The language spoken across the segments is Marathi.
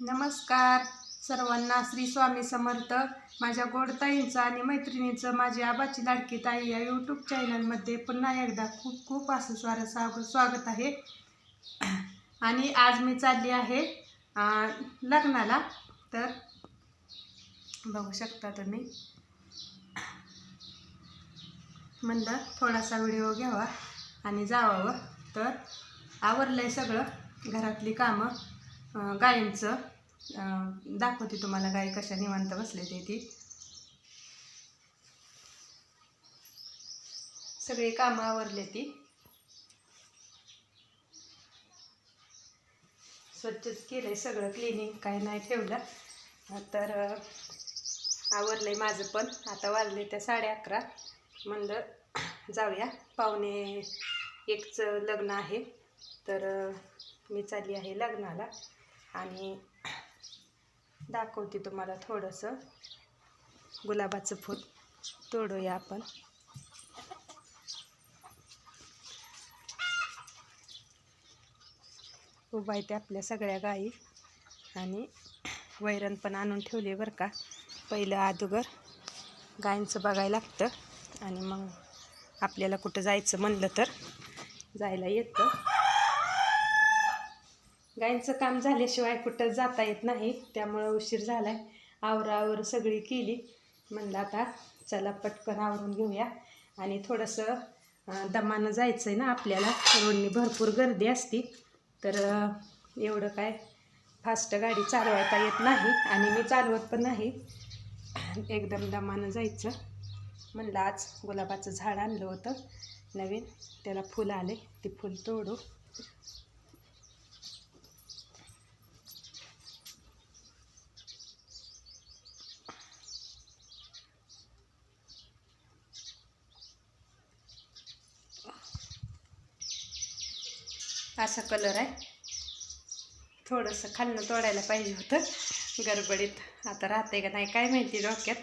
नमस्कार. सर्वांना श्री स्वामी समर्थ. माझ्या गोडताईंचं आणि मैत्रिणीचं माझी आबाची लाडकी ताई या यूट्यूब चॅनलमध्ये पुन्हा एकदा खूप खूप असं स्वार स्वाग स्वागत आहे. आणि आज मी चालली आहे लग्नाला. तर बघू शकता तुम्ही. म्हणलं थोडासा व्हिडिओ घ्यावा आणि जावावं तर आवरलं आहे सगळं घरातली कामं. गायींचं दाखवते तुम्हाला गाय कशा निवांत बसले ते ती. सगळी कामं आवरले ती. स्वच्छच केलंय सगळं क्लिनिंग काही नाही ठेवलं. तर आवरलं आवरलंय माझं पण. आता वाजले त्या साडे अकरा. म्हणलं जाऊया. पाहुणे एकचं लग्न आहे. तर मी चालली आहे लग्नाला आणि दाखवते तुम्हाला थोडंसं. गुलाबाचं फूल तोडूया आपण. उभा आहे ते आपल्या सगळ्या गायी आणि वैरण पण आणून ठेवली बरं का. पहिलं अदोगर गायींचं बघायला लागतं आणि मग आपल्याला कुठं जायचं म्हणलं तर जायला येतं. गायींचं काम झाल्याशिवाय कुठं जाता येत नाही त्यामुळं उशीर झाला आहे आवरावर सगळी केली. म्हणलं आता चला पटकन आवरून घेऊया. आणि थोडंसं दमानं जायचं आहे ना आपल्याला. रोडनी भरपूर गर्दी असती. तर एवढं काय फास्ट गाडी चालवता येत नाही आणि मी चालवत पण नाही. एकदम दमानं जायचं. म्हणलं आज गुलाबाचं झाड आणलं होतं. नवीन त्याला फुलं आले. ते फुल तोडू. असा कलर आहे. थोडंसं खालनं तोडायला पाहिजे होतं. गडबडीत आता राहते का नाही काय माहिती डोक्यात.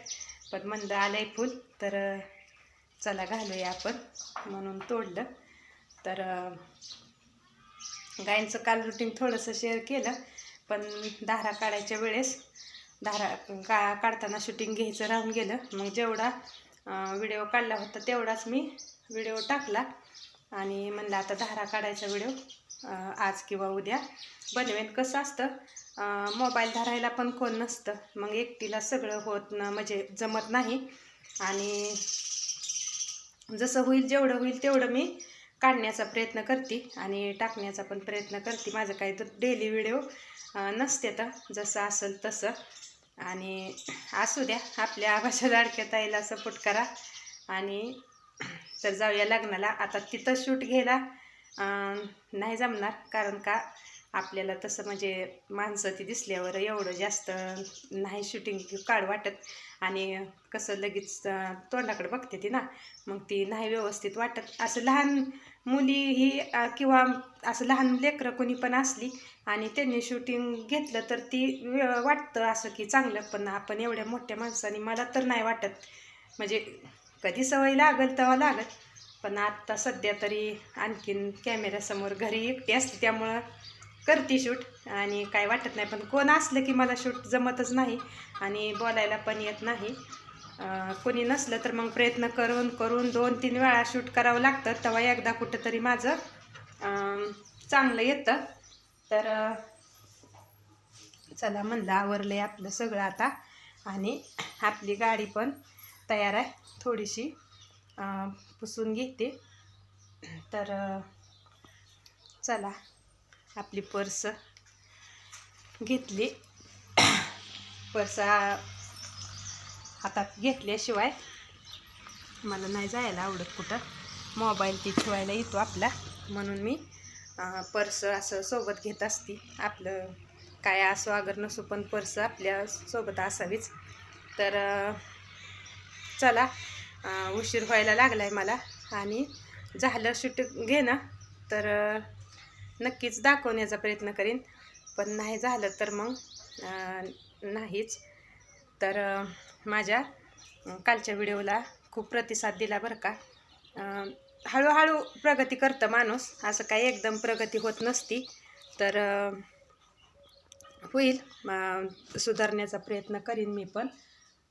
पण मंद आलं आहे फूल तर चला घालूया आपण म्हणून तोडलं. तर गायींचं काल रुटीन थोडंसं शेअर केलं पण धारा काढायच्या वेळेस धारा का काढताना शूटिंग घ्यायचं राहून गेलं. मग जेवढा व्हिडिओ काढला होता तेवढाच मी व्हिडिओ टाकला. आणि म्हणलं आता धारा काढायचा व्हिडिओ आज किंवा उद्या. बनवेन. कसं असतं मोबाईल धरायला पण कोण नसतं. मग एकटीला सगळं होत न म्हणजे जमत नाही. आणि जसं होईल जेवढं होईल तेवढं मी काढण्याचा प्रयत्न करते. आणि टाकण्याचा पण प्रयत्न करते. माझं काही तर डेली व्हिडिओ नसते तर जसं असेल तसं. आणि असू द्या आपल्या आवाच्या लाडक्या ताईला सपोर्ट करा. आणि तर जाऊया लग्नाला. आता तिथं शूट घ्यायला. नाही जमणार कारण का? आपल्याला तसं म्हणजे माणसं ती दिसल्यावर एवढं जास्त नाही शूटिंग काढ वाटत. आणि कसं लगेच तोंडाकडे बघते ती ना. मग ती नाही व्यवस्थित वाटत. असं लहान मुली ही किंवा असं लहान लेकरं कोणी पण असली आणि त्यांनी शूटिंग घेतलं तर ती वाटतं असं की चांगलं पण आपण एवढ्या मोठ्या माणसाने मला तर नाही वाटत. म्हणजे कधी सवय लागल तेव्हा लागत पण आत्ता सध्या तरी आणखीन कॅमेऱ्यासमोर घरी एकटी असते त्यामुळं करते शूट आणि काय वाटत नाही पण कोण असलं की मला शूट जमतच नाही आणि बोलायला पण येत नाही. कोणी नसलं तर मग प्रयत्न करून करून दोन तीन वेळा शूट करावं लागतं. तेव्हा एकदा कुठंतरी माझं चांगलं येतं. तर चला म्हणलं आवरलं आहे आपलं सगळं आता. आणि आपली गाडी पण तयार आहे थोडीशी. पुसून घेते. तर चला आपली पर्स घेतली. पर्स हातात घेतल्याशिवाय मला नाही जायला आवडत कुठं. मोबाईल ती ठेवायला येतो आपला. म्हणून मी पर्स असं सोबत घेत असते. आपलं काय असो अगर नसो पण पर्स आपल्यासोबत असावीच. तर चला उशीर व्हायला लागला आहे मला. आणि झालं शूट घेणं. तर नक्कीच दाखवण्याचा प्रयत्न करीन. पण नाही झालं तर मग नाहीच. तर माझ्या कालच्या व्हिडिओला खूप प्रतिसाद दिला बरं का. हळूहळू प्रगती करतं माणूस. असं काही एकदम प्रगती होत नसती. तर होईल. सुधारण्याचा प्रयत्न करीन मी पण.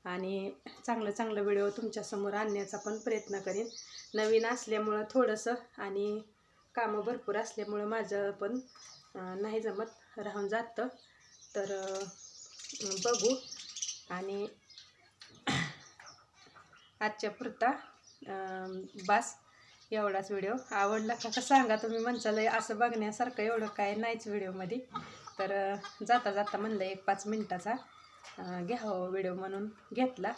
आणि चांगलं चांगलं व्हिडिओ तुमच्यासमोर आणण्याचा पण प्रयत्न करीन. नवीन असल्यामुळं थोडंसं आणि कामं भरपूर असल्यामुळं माझं पण नाही जमत राहून जातं. तर बघू. आणि आजच्या पुरता बास एवढाच व्हिडिओ. आवडला का? का सांगा तुम्ही? म्हणचाल असं बघण्यासारखं एवढं काय नाहीच व्हिडिओमध्ये. तर जाता जाता म्हणलं एक पाच मिनटाचा. घ्यावं व्हिडिओ म्हणून घेतला.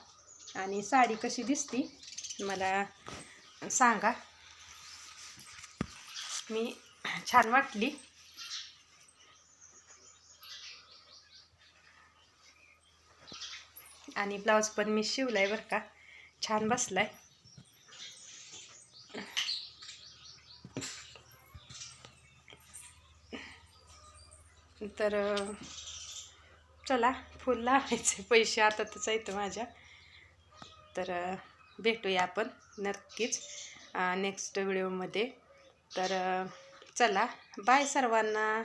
आणि साडी कशी दिसती मला सांगा. मी छान वाटली. आणि ब्लाऊज पण मी शिवलाय बरं का. छान बसलाय. तर चला फुल लावायचे पैसे आता तच येतं माझ्या. तर भेटूया आपण नक्कीच नेक्स्ट व्हिडिओमध्ये तर चला बाय सर्वांना.